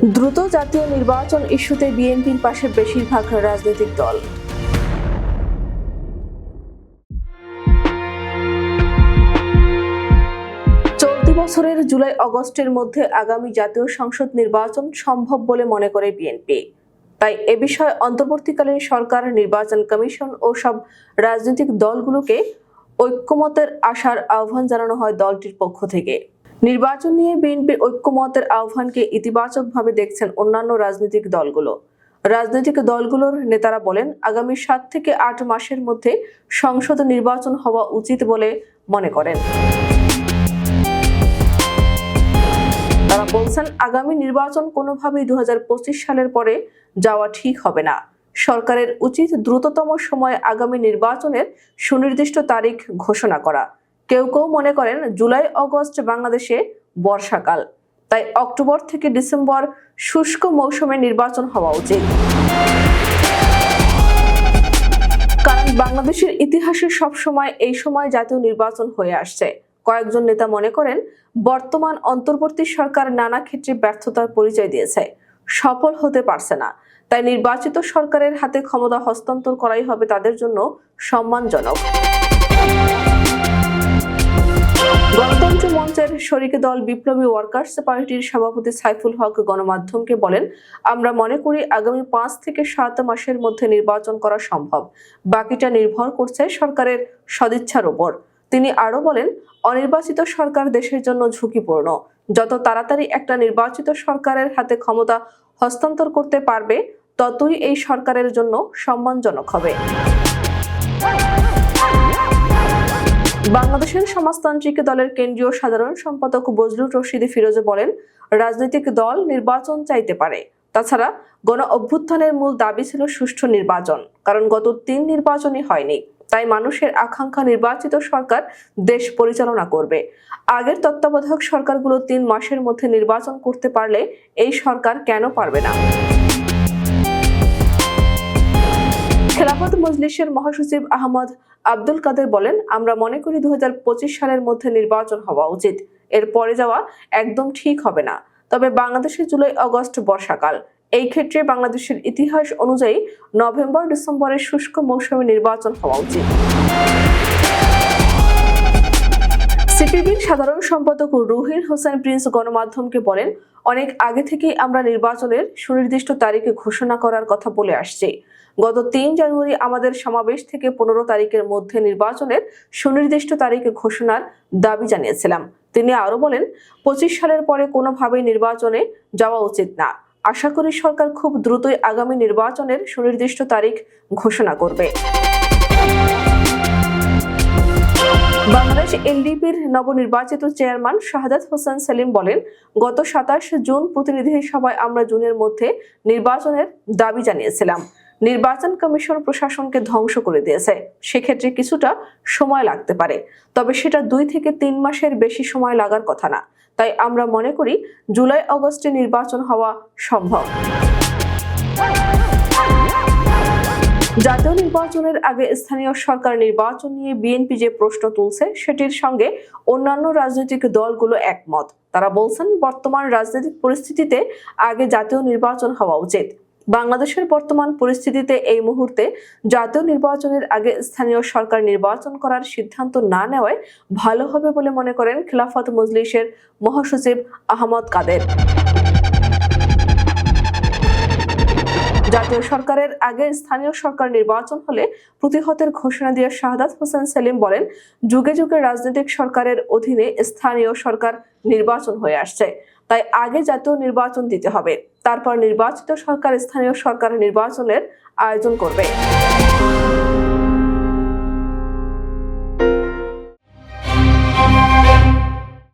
দ্রুত জাতীয় নির্বাচন ইস্যুতে বিএনপির পাশে বেশিরভাগ রাজনৈতিক দল। বছরের জুলাই অগস্টের মধ্যে আগামী জাতীয় সংসদ নির্বাচন সম্ভব বলে মনে করে বিএনপি। তাই এ বিষয়ে অন্তর্বর্তীকালীন সরকার, নির্বাচন কমিশন ও সব রাজনৈতিক দলগুলোকে ঐক্যমতের আশার আহ্বান জানানো হয় দলটির পক্ষ থেকে। নির্বাচন নিয়ে বিএনপির ঐক্যমতের আহ্বানকে ইতিবাচকভাবে দেখছেন অন্যান্য রাজনৈতিক দলগুলো। রাজনৈতিক দলগুলোর নেতারা বলেন, আগামী সাত থেকে আট মাসের মধ্যে সংসদ নির্বাচন হওয়া উচিত বলে মনে করেন। তারা বলছেন, আগামী নির্বাচন কোনোভাবেই দু হাজার পঁচিশ সালের পরে যাওয়া ঠিক হবে না। সরকারের উচিত দ্রুততম সময়ে আগামী নির্বাচনের সুনির্দিষ্ট তারিখ ঘোষণা করা। কেউ কেউ মনে করেন জুলাই, অগস্ট বাংলাদেশে বর্ষাকাল। তাই অক্টোবর থেকে ডিসেম্বর শুষ্ক মৌসুমে নির্বাচন হওয়া উচিত। কারণ বাংলাদেশের ইতিহাসে সবসময় এই সময় জাতীয় নির্বাচন হয়ে আসছে। কয়েকজন নেতা মনে করেন, বর্তমান অন্তর্বর্তী সরকার নানা ক্ষেত্রে ব্যর্থতার পরিচয় দিয়েছে। সফল হতে পারছে না। তাই নির্বাচিত সরকারের হাতে ক্ষমতা হস্তান্তর করাই হবে তাদের জন্য সম্মানজনক। শরিক দল বিপ্লবী ওয়ার্কার্স পার্টির সভাপতি সাইফুল হক গণমাধ্যমকে বলেন, আমরা মনে করি আগামী পাঁচ থেকে সাত মাসের মধ্যে নির্বাচন করা সম্ভব। বাকিটা নির্ভর করছে সরকারের সদিচ্ছার উপর তিনি আরও বলেন, অনির্বাচিত সরকার দেশের জন্য ঝুঁকিপূর্ণ। যত তাড়াতাড়ি একটা নির্বাচিত সরকারের হাতে ক্ষমতা হস্তান্তর করতে পারবে, ততই এই সরকারের জন্য সম্মানজনক হবে। বাংলাদেশের সমাজতান্ত্রিক দলের কেন্দ্রীয় সাধারণ সম্পাদক বজলুর রশিদ ফিরোজে বলেন, রাজনৈতিক দল নির্বাচন চাইতে পারে। তাছাড়া গণ অভ্যুত্থানের মূল দাবি ছিল সুষ্ঠু নির্বাচন, কারণ গত তিন নির্বাচনই হয়নি। তাই মানুষের আকাঙ্ক্ষা নির্বাচিত সরকার দেশ পরিচালনা করবে। আগের তত্ত্বাবধায়ক সরকারগুলো তিন মাসের মধ্যে নির্বাচন করতে পারলে এই সরকার কেন পারবে না? খেলাফত মজলিসের মহাসচিব আহমদ আব্দুল কাদের বলেন, আমরা মনে করি দু হাজার পঁচিশ সালের মধ্যে নির্বাচন হওয়া উচিত। এর পরে যাওয়া একদম ঠিক হবে না। তবে বাংলাদেশে জুলাই, অগস্ট বর্ষাকাল। এই ক্ষেত্রে বাংলাদেশের ইতিহাস অনুযায়ী নভেম্বর, ডিসেম্বরের শুষ্ক মৌসুমে নির্বাচন হওয়া উচিত। সাধারণ সম্পাদক রুহিল হোসেন প্রিন্স গণমাধ্যমকে বলেন, অনেক আগে থেকেই আমরা নির্বাচনের সুনির্দিষ্ট তারিখে ঘোষণা করার কথা বলে আসছি। গত তিন জানুয়ারি আমাদের সমাবেশ থেকে পনেরো তারিখের মধ্যে নির্বাচনের সুনির্দিষ্ট তারিখে ঘোষণার দাবি জানিয়েছিলাম। তিনি আরও বলেন, পঁচিশ সালের পরে কোনোভাবেই নির্বাচনে যাওয়া উচিত না। আশা করি সরকার খুব দ্রুতই আগামী নির্বাচনের সুনির্দিষ্ট তারিখ ঘোষণা করবে। বাংলাদেশ এলডিপির নবনির্বাচিত চেয়ারম্যান শাহাদাত হোসেন সেলিম বলেন, গত সাতাশ জুন প্রতিনিধি সভায় আমরা জুনের মধ্যে নির্বাচনের দাবি জানিয়েছিলাম। নির্বাচন কমিশন প্রশাসনকে ধ্বংস করে দিয়েছে। সেক্ষেত্রে কিছুটা সময় লাগতে পারে। তবে সেটা দুই থেকে তিন মাসের বেশি সময় লাগার কথা না। তাই আমরা মনে করি জুলাই অগস্টে নির্বাচন হওয়া সম্ভব। জাতীয় নির্বাচনের আগে স্থানীয় সরকার নির্বাচন নিয়ে বিএনপি যে প্রশ্ন তুলছে, সেটির সঙ্গে অন্যান্য রাজনৈতিক দলগুলো একমত। তারা বলছেন, বর্তমান রাজনৈতিক পরিস্থিতিতে আগে জাতীয় নির্বাচন হওয়া উচিত। বাংলাদেশের বর্তমান পরিস্থিতিতে এই মুহূর্তে জাতীয় নির্বাচনের আগে স্থানীয় সরকার নির্বাচন করার সিদ্ধান্ত না নেওয়ায় ভালো হবে বলে মনে করেন খিলাফত মজলিসের মহাসচিব আহমদ কাদের। জাতীয় সরকারের আগে স্থানীয় সরকার নির্বাচন হলে প্রতিহতের ঘোষণা দিয়ে শাহাদাত হোসেন সেলিম বলেন, যুগে যুগে রাজনৈতিক সরকারের অধীনে স্থানীয় সরকার নির্বাচন হয়ে আসছে। তাই আগে জাতীয় নির্বাচন দিতে হবে। তারপর নির্বাচিত সরকার স্থানীয় সরকার নির্বাচনের আয়োজন করবে।